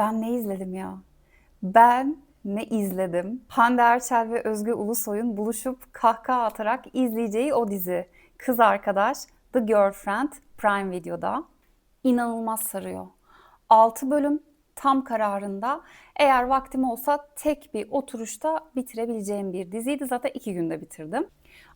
Ben ne izledim ya? Ben ne izledim? Hande Erçel ve Özge Ulusoy'un buluşup kahkaha atarak izleyeceği o dizi. Kız Arkadaş, The Girlfriend, Prime Video'da. İnanılmaz sarıyor. 6 bölüm tam kararında. Eğer vaktim olsa tek bir oturuşta bitirebileceğim bir diziydi. Zaten 2 günde bitirdim.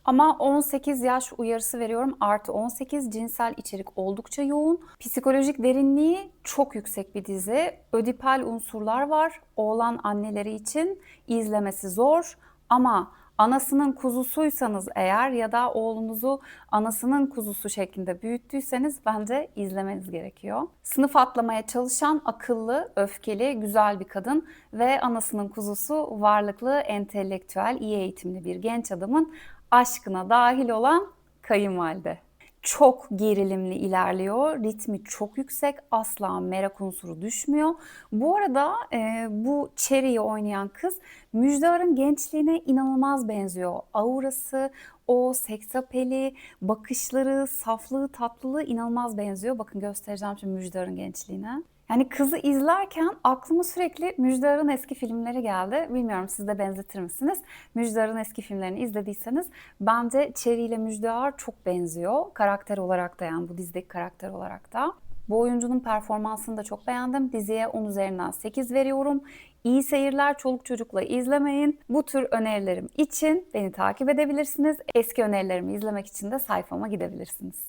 Ama 18 yaş uyarısı veriyorum. Artı 18 cinsel içerik oldukça yoğun. Psikolojik derinliği çok yüksek bir dizi. Ödipal unsurlar var. Oğlan anneleri için izlemesi zor. Ama anasının kuzusuysanız eğer ya da oğlunuzu anasının kuzusu şeklinde büyüttüyseniz bence izlemeniz gerekiyor. Sınıf atlamaya çalışan akıllı, öfkeli, güzel bir kadın ve anasının kuzusu varlıklı, entelektüel, iyi eğitimli bir genç adamın aşkına dahil olan kayınvalide. Çok gerilimli ilerliyor. Ritmi çok yüksek. Asla merak unsuru düşmüyor. Bu arada e, bu Cherry'i oynayan kız Müjdar'ın gençliğine inanılmaz benziyor. Aurası, o seksapeli, bakışları, saflığı, tatlılığı inanılmaz benziyor. Bakın göstereceğim şimdi Müjdar'ın gençliğine. Yani kızı izlerken aklıma sürekli Müjdar'ın eski filmleri geldi. Bilmiyorum siz de benzetir misiniz? Müjdar'ın eski filmlerini izlediyseniz bence Cherry ile Müjdar çok benziyor. Karakter olarak da yani bu dizideki karakter olarak da. Bu oyuncunun performansını da çok beğendim. Diziye 10 üzerinden 8 veriyorum. İyi seyirler çoluk çocukla izlemeyin. Bu tür önerilerim için beni takip edebilirsiniz. Eski önerilerimi izlemek için de sayfama gidebilirsiniz.